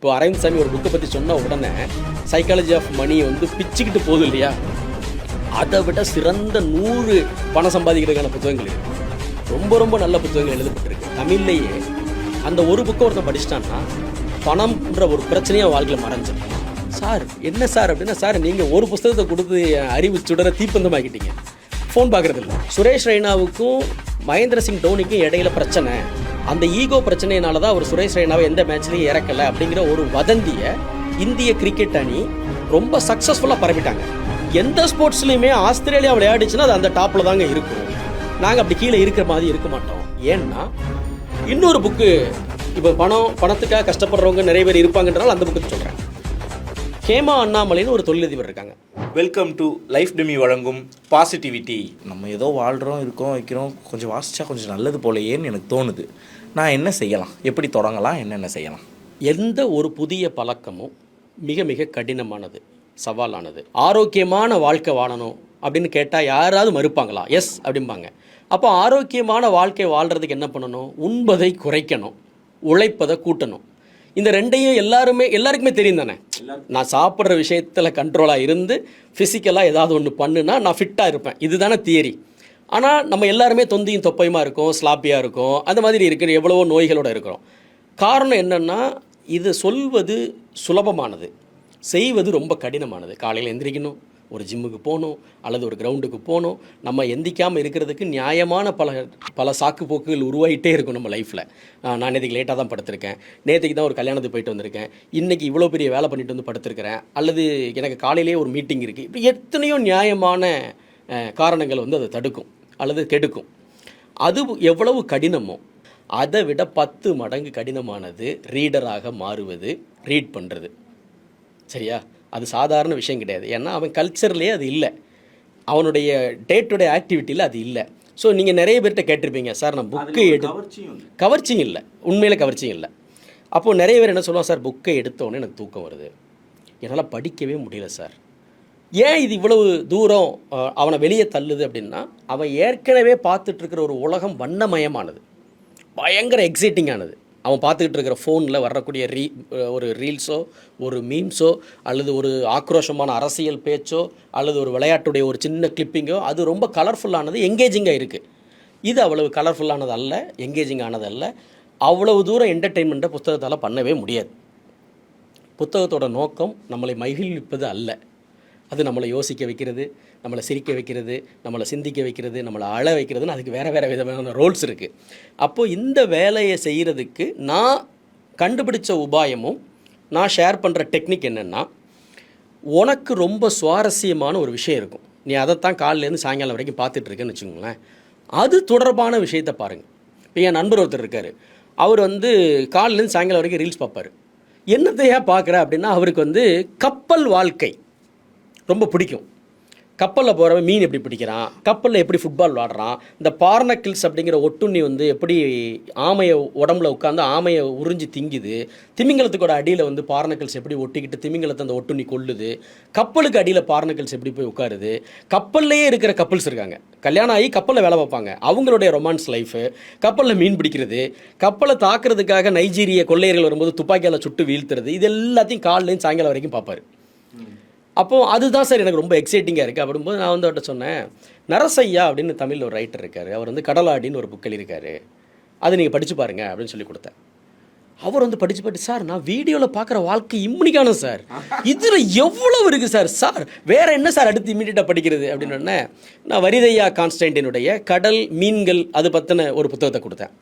இப்போ அரவிந்த் சாமி ஒரு புக்கை பற்றி சொன்ன உடனே சைக்காலஜி ஆஃப் மணி வந்து பிச்சுக்கிட்டு போகுது இல்லையா? அதை விட சிறந்த நூறு பணம் சம்பாதிக்கிறதுக்கான புத்தகங்கள் ரொம்ப ரொம்ப நல்ல புத்தகங்கள் எழுதப்பட்டிருக்கு. தமிழ்லேயே அந்த ஒரு புக்கை ஒருத்தன் படிச்சிட்டான்னா பணம்ன்ற ஒரு பிரச்சனையாக வாழ்க்கையில் மறைஞ்சிடும் சார் என்ன சார் அப்படின்னா சார் நீங்கள் ஒரு புத்தகத்தை கொடுத்து அறிவு சுடர தீப்பந்தமாக்கிட்டீங்க. ஃபோன் பார்க்குறது இல்லை சுரேஷ் ரெய்னாவுக்கும் மகேந்திர சிங் டோனிக்கும் இடையில பிரச்சனை. அந்த ஈகோ பிரச்சனையினால தான் அவர் சுரேஷ் ரெய்னாவை எந்த மேட்ச்லையும் இறக்கலை அப்படிங்கிற ஒரு வதந்தியை இந்திய கிரிக்கெட் அணி ரொம்ப சக்ஸஸ்ஃபுல்லாக பரப்பிட்டாங்க. எந்த ஸ்போர்ட்ஸ்லையுமே ஆஸ்திரேலியா விளையாடிச்சுன்னா அது அந்த டாப்பில் தாங்க இருக்கும். நாங்கள் அப்படி கீழே இருக்கிற மாதிரி இருக்க மாட்டோம். ஏன்னா இன்னொரு புக்கு இப்போ பணம் பணத்துக்காக கஷ்டப்படுறவங்க நிறைய பேர் இருப்பாங்கன்றனால அந்த புக்கு சொல்கிறேன் ஹேமா அண்ணாமலைன்னு ஒரு தொழிலதிபர் இருக்காங்க. வெல்கம் டு லைஃப் டெமி வழங்கும் பாசிட்டிவிட்டி நம்ம ஏதோ வாழ்கிறோம் இருக்கோம் வைக்கிறோம் கொஞ்சம் வாசிச்சா கொஞ்சம் நல்லது போலையேன்னு எனக்கு தோணுது. நான் என்ன செய்யலாம்? எப்படி தொடங்கலாம்? என்னென்ன செய்யலாம்? எந்த ஒரு புதிய பழக்கமும் மிக மிக கடினமானது சவாலானது. ஆரோக்கியமான வாழ்க்கை வாழணும் அப்படின்னு கேட்டால் யாராவது மறுப்பாங்களா? எஸ் அப்படிம்பாங்க. அப்போ ஆரோக்கியமான வாழ்க்கை வாழ்கிறதுக்கு என்ன பண்ணணும்? உண்பதை குறைக்கணும். உழைப்பதை கூட்டணும். இந்த ரெண்டையும் எல்லாருமே எல்லாருக்குமே தெரியும் தானே? நான் சாப்பிட்ற விஷயத்தில் கண்ட்ரோலாக இருந்து ஃபிசிக்கலாக ஏதாவது ஒன்று பண்ணுனா நான் ஃபிட்டாக இருப்பேன். இதுதானே தியரி ஆனால் நம்ம எல்லாருமே தொந்தியும் தொப்பையுமா இருக்கும் ஸ்லாப்பியாக இருக்கும். அந்த மாதிரி இருக்கிற எவ்வளவோ நோய்களோடு இருக்கிறோம். காரணம் என்னென்னா இது சொல்வது சுலபமானது. செய்வது ரொம்ப கடினமானது. காலையில் எந்திரிக்கணும் ஒரு ஜிம்முக்கு போகணும் அல்லது ஒரு கிரவுண்டுக்கு போகணும். நம்ம எந்திக்காமல் இருக்கிறதுக்கு நியாயமான பல பல சாக்கு போக்குகள் உருவாகிட்டே இருக்கும் நம்ம லைஃப்பில் நான் நேற்றுக்கு லேட்டாக தான் படுத்திருக்கேன். நேற்றுக்கு தான் ஒரு கல்யாணத்துக்கு போயிட்டு வந்திருக்கேன். இன்றைக்கி இவ்வளோ பெரிய வேலை பண்ணிட்டு வந்து படுத்திருக்கிறேன். அல்லது எனக்கு காலையிலேயே ஒரு மீட்டிங் இருக்குது இப்படி எத்தனையோ நியாயமான காரணங்கள் வந்து அதை தடுக்கும். அல்லது கெடுக்கும். அது எவ்வளவு கடினமோ அதை விட பத்து மடங்கு கடினமானது ரீடராக மாறுவது ரீட் பண்ணுறது சரியா? அது சாதாரண விஷயம் கிடையாது. ஏன்னா அவன் கல்ச்சர்லேயே அது இல்லை. அவனுடைய டே டு டே ஆக்டிவிட்டியில் அது இல்லை. ஸோ நீங்கள் நிறைய பேர்கிட்ட கேட்டிருப்பீங்க சார் நான் புக்கு எடு கவர்ச்சியும் இல்லை. உண்மையில் கவர்ச்சியும் இல்லை. அப்போது நிறைய பேர் என்ன சொல்லுவாங்க சார் புக்கை எடுத்தோன்னே எனக்கு தூக்கம் வருது. என்னால் படிக்கவே முடியல சார். ஏன் இது இவ்வளவு தூரம் அவனை வெளியே தள்ளுது அப்படின்னா அவன் ஏற்கனவே பார்த்துட்ருக்கிற ஒரு உலகம் வண்ணமயமானது. பயங்கர எக்ஸைட்டிங்கானது அவன் பார்த்துக்கிட்டு இருக்கிற ஃபோனில் வரக்கூடிய ரீ ஒரு ரீல்ஸோ ஒரு மீம்ஸோ அல்லது ஒரு ஆக்ரோஷமான அரசியல் பேச்சோ அல்லது ஒரு விளையாட்டுடைய ஒரு சின்ன கிளிப்பிங்கோ அது ரொம்ப கலர்ஃபுல்லானது எங்கேஜிங்காக இருக்குது இது அவ்வளவு கலர்ஃபுல்லானது அல்ல எங்கேஜிங் ஆனது அல்ல. அவ்வளவு தூரம் என்டர்டெயின்மெண்ட்டை புத்தகத்தால் பண்ணவே முடியாது. புத்தகத்தோட நோக்கம் நம்மளை மகிழ்விப்பது அல்ல. அது நம்மளை யோசிக்க வைக்கிறது நம்மளை சிரிக்க வைக்கிறது நம்மளை சிந்திக்க வைக்கிறது நம்மளை அழ வைக்கிறதுன்னு அதுக்கு வேறு வேறு விதமான ரோல்ஸ் இருக்குது அப்போது இந்த வேலையை செய்கிறதுக்கு நான் கண்டுபிடிச்ச உபாயமும் நான் ஷேர் பண்ணுற டெக்னிக் என்னென்னா உனக்கு ரொம்ப சுவாரஸ்யமான ஒரு விஷயம் இருக்கும். நீ அதைத்தான் காலையிலேருந்து சாயங்காலம் வரைக்கும் பார்த்துட்ருக்கேன்னு வச்சுக்கோங்களேன். அது தொடர்பான விஷயத்தை பாருங்கள் இப்போ என் நண்பர் ஒருத்தர் இருக்கார். அவர் வந்து காலையிலேருந்து சாயங்காலம் வரைக்கும் ரீல்ஸ் பார்ப்பாரு. என்னத்தையா பார்க்குற அப்படின்னா அவருக்கு வந்து கப்பல் வாழ்க்கை. ரொம்ப பிடிக்கும். கப்பலில் போகிறவன் மீன் எப்படி பிடிக்கிறான்? கப்பலில் எப்படி ஃபுட்பால் விளாடுறான்? இந்த பார்னக்கிள்ஸ் அப்படிங்கிற ஒட்டுண்ணி வந்து எப்படி ஆமையை உடம்புல உட்காந்து ஆமையை உறிஞ்சி திங்குது? திமிங்கலத்துக்கோட அடியில் வந்து பார்னக்கிள்ஸ் எப்படி ஒட்டிக்கிட்டு திமிங்கலத்தை அந்த ஒட்டுண்ணி கொல்லுது? கப்பலுக்கு அடியில் பார்னக்கிள்ஸ் எப்படி போய் உட்காருது? கப்பல்லையே இருக்கிற கப்பல்ஸ் இருக்காங்க. கல்யாணம் ஆகி கப்பலில் வேலை பார்ப்பாங்க. அவங்களுடைய ரொமான்ஸ் லைஃபு கப்பலில் மீன் பிடிக்கிறது. கப்பலை தாக்குறதுக்காக நைஜீரிய கொள்ளையர்கள் வரும்போது துப்பாக்கியால் சுட்டு வீழ்த்துறது. இது எல்லாத்தையும் காலையிலேருந்து சாயங்காலம் வரைக்கும் பார்ப்பாரு. அப்போ அதுதான் சார் எனக்கு ரொம்ப எக்ஸைட்டிங்காக இருக்குது அப்படிங்கும்போது நான் வந்து அவர்கிட்ட சொன்னேன் நரசையா அப்படின்னு தமிழில் ஒரு ரைட்டர் இருக்கார். அவர் வந்து கடலாடின்னு ஒரு புக் எழுதியிருக்காரு. அது நீங்கள் படித்து பாருங்க அப்படின்னு சொல்லி கொடுத்தேன். அவர் வந்து படித்து படித்து சார் நான் வீடியோவில் பார்க்குற வாழ்க்கை இம்முனிக்கான சார். இதில் எவ்வளவு இருக்குது சார்? சார் வேற என்ன சார் அடுத்து இம்மிடியட்டாக படிக்கிறது? அப்படின்னு நான் வரிதையா கான்ஸ்டன்டினுடைய கடல் மீன்கள் அது பற்றின ஒரு புத்தகத்தை கொடுத்தேன்.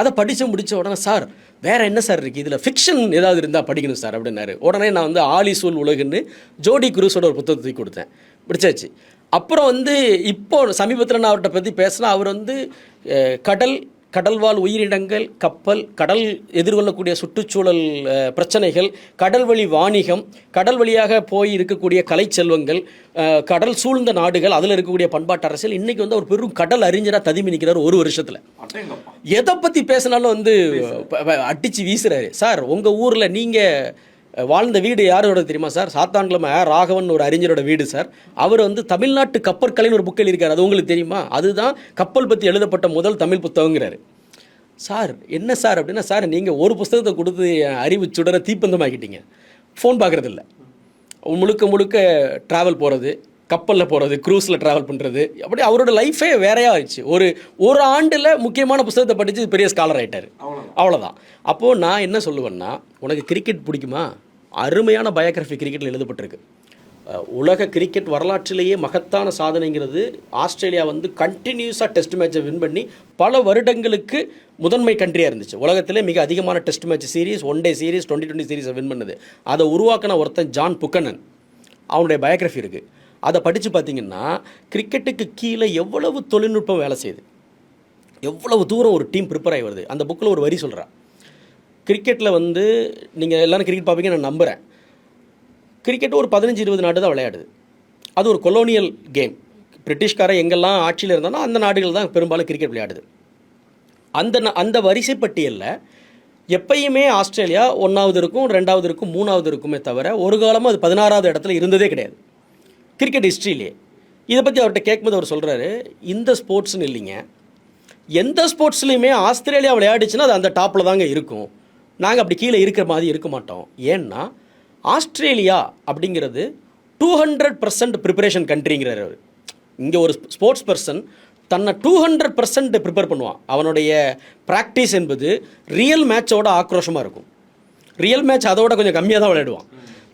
அதை படித்து முடித்த உடனே சார் வேறு என்ன சார் இருக்குது இதில் ஃபிக்ஷன் ஏதாவது இருந்தால் படிக்கணும் சார் அப்படின்னாரு. உடனே நான் வந்து ஆலி சூழ் உலகுன்னு ஜோடி குரூஸோட ஒரு புத்தகத்தை தூக்கி கொடுத்தேன். பிடிச்சாச்சு அப்புறம் வந்து இப்போ சமீபத்தில் நான் அவர்கிட்ட பற்றி பேசினா அவர் வந்து கடல் கடல்வாழ் உயிரினங்கள் கப்பல் கடல் எதிர்கொள்ளக்கூடிய சுற்றுச்சூழல் பிரச்சனைகள் கடல்வழி வாணிகம் கடல் வழியாக போய் இருக்கக்கூடிய கலை செல்வங்கள் கடல் சூழ்ந்த நாடுகள் அதில் இருக்கக்கூடிய பண்பாட்டு அரசியல் இன்னைக்கு வந்து ஒரு பெரும் கடல் அறிஞராக ததுமி நிற்கிறார் ஒரு வருஷத்தில். எதை பற்றி பேசினாலும் வந்து அடிச்சு வீசுறாரு. சார் உங்கள் ஊரில் நீங்கள் வாழ்ந்த வீடு யாரோட தெரியுமா சார்? சாத்தான்கிழமை ராகவன் ஒரு அறிஞரோட வீடு சார். அவர் வந்து தமிழ்நாட்டு கப்பற்கலைன்னு ஒரு புக் எழுதியிருக்காரு அது உங்களுக்கு தெரியுமா? அதுதான் கப்பல் பற்றி எழுதப்பட்ட முதல் தமிழ் புத்தகங்கிறாரு. சார் என்ன சார் அப்படின்னா சார் நீங்கள் ஒரு புஸ்தகத்தை கொடுத்து என் அறிவு சுடரை தீப்பந்தமாக்கிட்டீங்க. ஃபோன் பார்க்குறதில்ல. முழுக்க முழுக்க ட்ராவல் போகிறது கப்பலில் போகிறது க்ரூஸில் ட்ராவல் பண்ணுறது அப்படி அவரோட லைஃபே வேறையா ஆயிடுச்சு. ஒரு ஒரு ஆண்டில் முக்கியமான புஸ்தகத்தை படித்து பெரிய ஸ்காலர் ஆயிட்டார். அவ்வளோதான் அப்போது நான் என்ன சொல்லுவேன்னா உனக்கு கிரிக்கெட் பிடிக்குமா? அருமையான பயோகிராஃபி கிரிக்கெட்டில் எழுதப்பட்டிருக்கு. உலக கிரிக்கெட் வரலாற்றிலேயே மகத்தான சாதனைங்கிறது ஆஸ்திரேலியா வந்து கண்டினியூஸாக டெஸ்ட் மேட்சை வின் பண்ணி பல வருடங்களுக்கு முதன்மை கண்ட்ரியாக இருந்துச்சு. உலகத்திலே மிக அதிகமான test match series one day series twenty twenty சீரிஸை win பண்ணுது. அதை உருவாக்கின ஒருத்தன் ஜான் புக்கனன். அவனுடைய பயோகிராஃபி இருக்குது அதை படித்து பார்த்தீங்கன்னா கிரிக்கெட்டுக்கு கீழே எவ்வளவு தொழில்நுட்பம் வேலை செய்யுது? எவ்வளவு தூரம் ஒரு டீம் ப்ரிப்பேர் ஆகி வருது? அந்த புக்கில் ஒரு வரி சொல்கிறா கிரிக்கெட்டில் வந்து நீங்கள் எல்லாரும் கிரிக்கெட் பார்ப்பீங்க நான் நம்புகிறேன் கிரிக்கெட் ஒரு பதினஞ்சு இருபது நாடு தான் விளையாடுது. அது ஒரு கொலோனியல் கேம் பிரிட்டிஷ்காரன் எங்கெல்லாம் ஆட்சியில் இருந்தானோ அந்த நாடுகள் தான் பெரும்பாலும் கிரிக்கெட் விளையாடுது. அந்த ந- அந்த வரிசை பட்டியலில் எப்பயுமே ஆஸ்திரேலியா ஒன்றாவது இருக்கும் ரெண்டாவது இருக்கும் மூணாவது இருக்குமே தவிர ஒரு காலமும் அது பதினாறாவது இடத்துல இருந்ததே கிடையாது. கிரிக்கெட் ஹிஸ்ட்ரியிலே இதை பற்றி அவர்கிட்ட கேட்கும்போது அவர் சொல்கிறாரு இந்த ஸ்போர்ட்ஸ்னு இல்லைங்க. எந்த ஸ்போர்ட்ஸ்லையுமே ஆஸ்திரேலியா விளையாடிச்சுன்னா அது அந்த டாப்பில் தாங்க இருக்கும். நாங்கள் அப்படி கீழே இருக்கிற மாதிரி இருக்க மாட்டோம். ஏன்னா ஆஸ்திரேலியா அப்படிங்கிறது டூ ஹண்ட்ரட் பர்சன்ட் ப்ரிப்பரேஷன் கண்ட்ரிங்கிறார் அவர். இங்கே ஒரு ஸ்போர்ட்ஸ் பர்சன் தன்னை டூ ஹண்ட்ரட் பர்சன்ட் ப்ரிப்பேர் பண்ணுவான். அவனுடைய ப்ராக்டிஸ் என்பது ரியல் மேட்சோட ஆக்ரோஷமாக இருக்கும். ரியல் மேட்ச் அதோட கொஞ்சம் கம்மியாக தான் விளையாடுவான்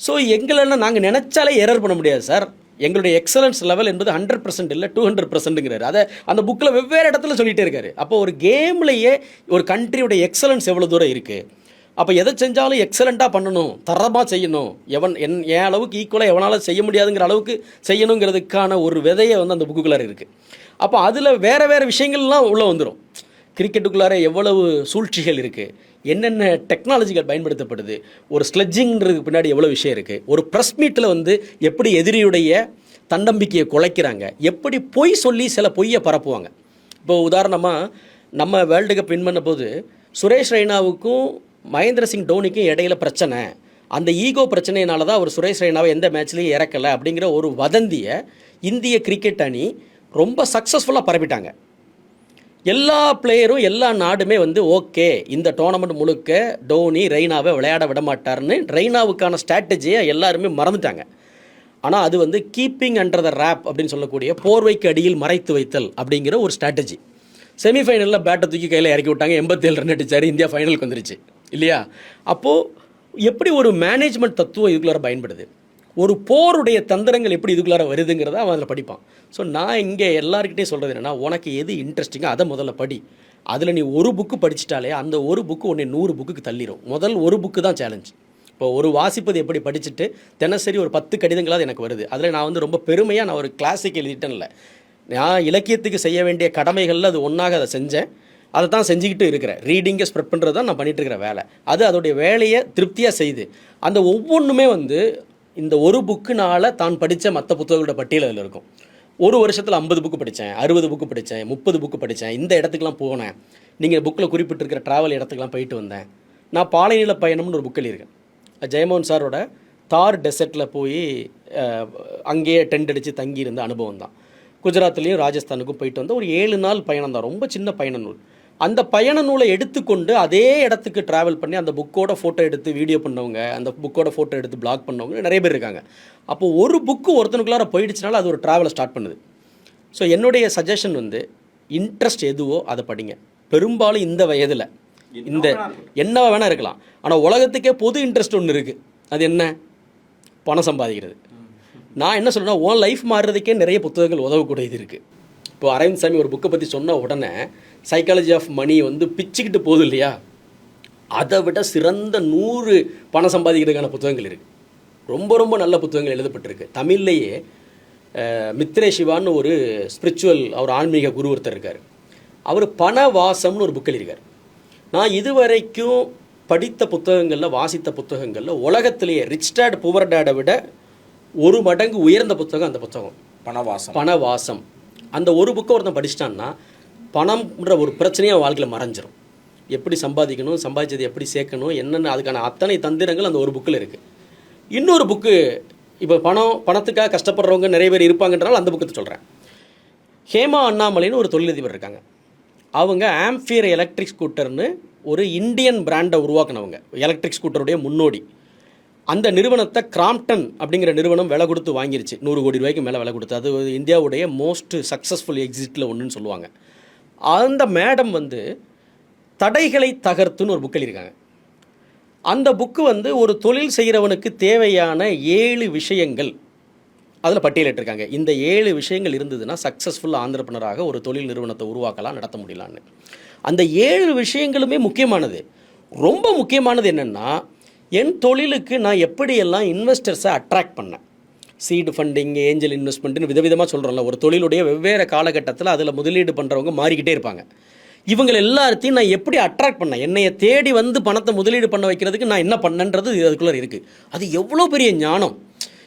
ஸோ எங்களெல்லாம் நாங்கள் நினச்சாலே எரர் பண்ண முடியாது சார் எங்களுடைய எக்ஸலன்ஸ் லெவல் என்பது ஹண்ட்ரட் பர்சன்ட் இல்லை டூ ஹண்ட்ரட் பர்சன்ட்டுங்கிறாரு அதை அந்த புக்கில் வெவ்வேறு இடத்துல சொல்லிட்டே இருக்காரு. அப்போ ஒரு கேம்லேயே ஒரு கண்ட்ரியோட எக்ஸலன்ஸ் எவ்வளோ தூரம் இருக்குது அப்போ எதை செஞ்சாலும் எக்ஸலண்ட்டாக பண்ணணும் தரமாக செய்யணும். எவன் என் என் அளவுக்கு ஈக்குவலாக எவனால் செய்ய முடியாதுங்கிற அளவுக்கு செய்யணுங்கிறதுக்கான ஒரு விதையை வந்து அந்த புக்குக்குள்ளார இருக்குது அப்போ அதில் வேறு வேறு விஷயங்கள்லாம் உள்ளே வந்துடும் கிரிக்கெட்டுக்குள்ளார எவ்வளவு சூழ்ச்சிகள் இருக்குது என்னென்ன டெக்னாலஜிகள் பயன்படுத்தப்படுது? ஒரு ஸ்லெட்ஜிங்கிறதுக்கு பின்னாடி எவ்வளோ விஷயம் இருக்குது ஒரு ப்ரெஸ் மீட்டில் வந்து எப்படி எதிரியுடைய தன்னம்பிக்கையை குலைக்கிறாங்க? எப்படி பொய் சொல்லி சில பொய்யை பரப்புவாங்க? இப்போ உதாரணமாக நம்ம வேர்ல்டு கப் வின் பண்ண போது சுரேஷ் ரெய்னாவுக்கும் மகேந்திர சிங் டோனிக்கும் இடையில பிரச்சனை. அந்த ஈகோ பிரச்சனையினால தான் அவர் சுரேஷ் ரெய்னாவை எந்த மேட்ச்லையும் இறக்கலை அப்படிங்கிற ஒரு வதந்தியை இந்திய கிரிக்கெட் அணி ரொம்ப சக்ஸஸ்ஃபுல்லாக பரப்பிட்டாங்க. எல்லா பிளேயரும் எல்லா நாடுமே வந்து ஓகே இந்த டோர்னமெண்ட் முழுக்க டோனி ரெய்னாவை விளையாட விட மாட்டார்னு ரெய்னாவுக்கான ஸ்ட்ராட்டஜியை எல்லாருமே மறந்துட்டாங்க. ஆனால் அது வந்து கீப்பிங் அண்டர் த ரேப் அப்படின்னு சொல்லக்கூடிய போர்வைக்கு அடியில் மறைத்து வைத்தல் அப்படிங்கிற ஒரு ஸ்ட்ராட்டஜி செமிஃபைனலில் பேட்டை தூக்கி கையில் இறக்கி விட்டாங்க எண்பத்தேழு ரன் அடிச்சார் இந்தியா ஃபைனலுக்கு வந்துருச்சு. இல்லையா? அப்போது எப்படி ஒரு மேனேஜ்மெண்ட் தத்துவம் இதுக்குள்ளார பயன்படுது? ஒரு போருடைய தந்திரங்கள் எப்படி இதுக்குள்ளார வருதுங்கிறத அவன் அதில் படிப்பான். ஸோ நான் இங்கே எல்லாருக்கிட்டையும் சொல்கிறது என்னென்னா உனக்கு எது இன்ட்ரெஸ்டிங்கோ அதை முதல்ல படி. அதில் நீ ஒரு புக்கு படிச்சிட்டாலே அந்த ஒரு புக்கு உன்னை நூறு புக்குக்கு தள்ளிடும் முதல் ஒரு புக்கு தான் சேலஞ்ச் இப்போ ஒரு வாசிப்பது எப்படி படிச்சுட்டு தினசரி ஒரு பத்து கடிதங்களாவது எனக்கு வருது. அதில் நான் வந்து ரொம்ப பெருமையாக நான் ஒரு கிளாசிக் எழுதிட்டேன்ல நான் இலக்கியத்துக்கு செய்ய வேண்டிய கடமைகளில் அது ஒன்றாக அதை செஞ்சேன். அதை தான் செஞ்சுக்கிட்டு இருக்கிறேன். ரீடிங்கை ஸ்ப்ரெட் பண்ணுறது தான் நான் பண்ணிகிட்டு இருக்கிற வேலை. அது அதோடைய வேலையை திருப்தியாக செய்யுது அந்த ஒவ்வொன்றுமே வந்து இந்த ஒரு புக்குனால தான் படித்த மற்ற புத்தகங்களோட பட்டியல் அதில் இருக்கும். ஒரு வருஷத்தில் ஐம்பது புக்கு படித்தேன் அறுபது புக்கு படித்தேன் முப்பது புக்கு படித்தேன் இந்த இடத்துக்குலாம் போனேன். நீங்கள் புக்கில் குறிப்பிட்டிருக்கிற ட்ராவல் இடத்துக்குலாம் போயிட்டு வந்தேன். நான் பாலைநில பயணம்னு ஒரு புக் எழுதியிருக்கேன். ஜெயமோகன் சாரோட தார் டெசர்ட்டில் போய் அங்கேயே டென்ட் அடித்து தங்கியிருந்த அனுபவம் தான் குஜராத்லேயும் ராஜஸ்தானுக்கும் போயிட்டு வந்த ஒரு ஏழு நாள் பயணம் தான் ரொம்ப சின்ன பயண நூல். அந்த பயண நூலை எடுத்துக்கொண்டு அதே இடத்துக்கு ட்ராவல் பண்ணி அந்த புக்கோட ஃபோட்டோ எடுத்து வீடியோ பண்ணவங்க அந்த புக்கோட ஃபோட்டோ எடுத்து பிளாக் பண்ணவங்க நிறைய பேர் இருக்காங்க. அப்போ ஒரு புக்கு ஒருத்தனுக்குள்ளார போயிடுச்சுனால அது ஒரு ட்ராவலை ஸ்டார்ட் பண்ணுது. ஸோ என்னுடைய சஜஷன் வந்து இன்ட்ரெஸ்ட் எதுவோ அதை படிங்க. பெரும்பாலும் இந்த வயதில் இந்த என்ன வேணால் இருக்கலாம். ஆனால் உலகத்துக்கே பொது இன்ட்ரெஸ்ட் ஒன்று இருக்குது அது என்ன? பணம் சம்பாதிக்கிறது. நான் என்ன சொல்றேன்னா உன் லைஃப் மாறுறதுக்கே நிறைய புத்தகங்கள் உதவக்கூடியது இருக்குது இப்போ அரவிந்த் சாமி ஒரு புக்கை பற்றி சொன்ன உடனே சைக்காலஜி ஆஃப் மணி வந்து பிச்சுக்கிட்டு போகுது இல்லையா? அதை விட சிறந்த நூறு பணம் சம்பாதிக்கிறதுக்கான புத்தகங்கள் இருக்குது ரொம்ப ரொம்ப நல்ல புத்தகங்கள் எழுதப்பட்டிருக்கு. தமிழ்லேயே மித்ரே சிவான்னு ஒரு ஸ்பிரிச்சுவல் அவர் ஆன்மீக குரு ஒருத்தர் இருக்கார். அவர் பணவாசம்னு ஒரு புக் எழுதியிருக்கார். நான் இதுவரைக்கும் படித்த புத்தகங்களில் வாசித்த புத்தகங்களில் உலகத்திலேயே ரிச் டேட் புவர் டேடை விட ஒரு மடங்கு உயர்ந்த புத்தகம் அந்த புத்தகம். பணவாசம். பணவாசம். அந்த ஒரு புக்கை ஒருத்தன் படிச்சிட்டான்னா பணம்ன்ற ஒரு பிரச்சனையும் அவன் வாழ்க்கையில் மறைஞ்சிரும். எப்படி சம்பாதிக்கணும் சம்பாதிச்சது எப்படி சேர்க்கணும் என்னென்ன அதுக்கான அத்தனை தந்திரங்கள் அந்த ஒரு புக்கில் இருக்குது இன்னொரு புக்கு இப்போ பணம் பணத்துக்காக கஷ்டப்படுறவங்க நிறைய பேர் இருப்பாங்கன்றனால அந்த புக்கத்தை சொல்கிறேன் ஹேமா அண்ணாமலைன்னு ஒரு தொழிலதிபர் இருக்காங்க. அவங்க ஆம்ஃபியர் எலக்ட்ரிக் ஸ்கூட்டர்னு ஒரு இந்தியன் பிராண்டை உருவாக்குனவங்க. எலக்ட்ரிக் ஸ்கூட்டருடைய முன்னோடி. அந்த நிறுவனத்தை கிராம்ப்டன் அப்படிங்கிற நிறுவனம் விலை கொடுத்து வாங்கிருச்சு. நூறு கோடி ரூபாய்க்கு மேலே விலை கொடுத்து. அது இந்தியாவுடைய மோஸ்ட் சக்ஸஸ்ஃபுல் எக்ஸிட்டில் ஒன்றுன்னு சொல்லுவாங்க. அந்த மேடம் வந்து தடைகளை தகர்த்துன்னு ஒரு புக் எழுதியிருக்காங்க. அந்த புக்கு வந்து ஒரு தொழில் செய்கிறவனுக்கு தேவையான ஏழு விஷயங்கள் அதில் பட்டியலிட்டிருக்காங்க. இந்த ஏழு விஷயங்கள் இருந்ததுன்னா சக்ஸஸ்ஃபுல் ஆந்திரப்பனராக ஒரு தொழில் நிறுவனத்தை உருவாக்கலாம் நடத்த முடியலான்னு. அந்த ஏழு விஷயங்களுமே முக்கியமானது. ரொம்ப முக்கியமானது என்னென்னா என் தொழிலுக்கு நான் எப்படியெல்லாம் இன்வெஸ்டர்ஸை அட்ராக்ட் பண்ணேன்? சீடு ஃபண்டிங் ஏஞ்சல் இன்வெஸ்ட்மெண்ட்னு விதவிதமாக சொல்கிறோம்ல ஒரு தொழிலுடைய வெவ்வேறு காலகட்டத்தில் அதில் முதலீடு பண்ணுறவங்க மாறிக்கிட்டே இருப்பாங்க. இவங்க எல்லாத்தையும் நான் எப்படி அட்ராக்ட் பண்ணேன்? என்னையை தேடி வந்து பணத்தை முதலீடு பண்ண வைக்கிறதுக்கு நான் என்ன பண்ணேன்றது அதுக்குள்ளே இருக்குது அது எவ்வளோ பெரிய ஞானம்?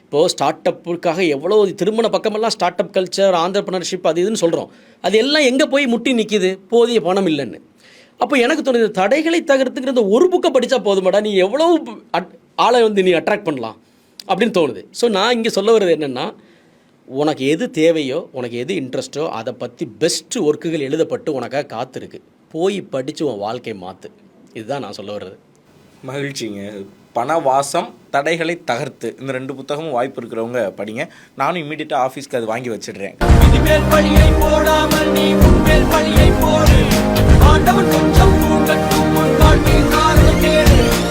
இப்போது ஸ்டார்ட் அப்புக்காக எவ்வளோ திருமண பக்கமெல்லாம் ஸ்டார்ட் அப் கல்ச்சர் ஆண்டர்பனர்ஷிப் அது இதுன்னு சொல்கிறோம் அது எல்லாம் எங்கே போய் முட்டி நிற்கிது போதிய பணம் இல்லைன்னு. அப்போ எனக்கு தோணுது தடைகளை தகர்த்துக்கிற இந்த ஒரு புக்கை படித்தா போதுமாடா நீ எவ்வளோ அட்- ஆளை வந்து நீ அட்ராக்ட் பண்ணலாம் அப்படின்னு தோணுது. ஸோ நான் இங்கே சொல்ல வர்றது என்னென்னா உனக்கு எது தேவையோ உனக்கு எது இன்ட்ரெஸ்ட்டோ அதை பற்றி பெஸ்ட்டு ஒர்க்குகள் எழுதப்பட்டு உனக்காக காத்திருக்கு. போய் படித்து உன் வாழ்க்கையை மாற்று இதுதான் நான் சொல்ல வர்றது. மகிழ்ச்சிங்க. பணவாசம் தடைகளை தகர்த்து. இந்த ரெண்டு புத்தகமும் வாய்ப்பு இருக்கிறவங்க படிங்க. நானும் இம்மீடியட்டாக ஆஃபீஸ்க்கு அது வாங்கி வச்சிடுறேன். போடாமல் நீ உன்மேல் பழியை போடு. ஆண்டவன் கொஞ்சம்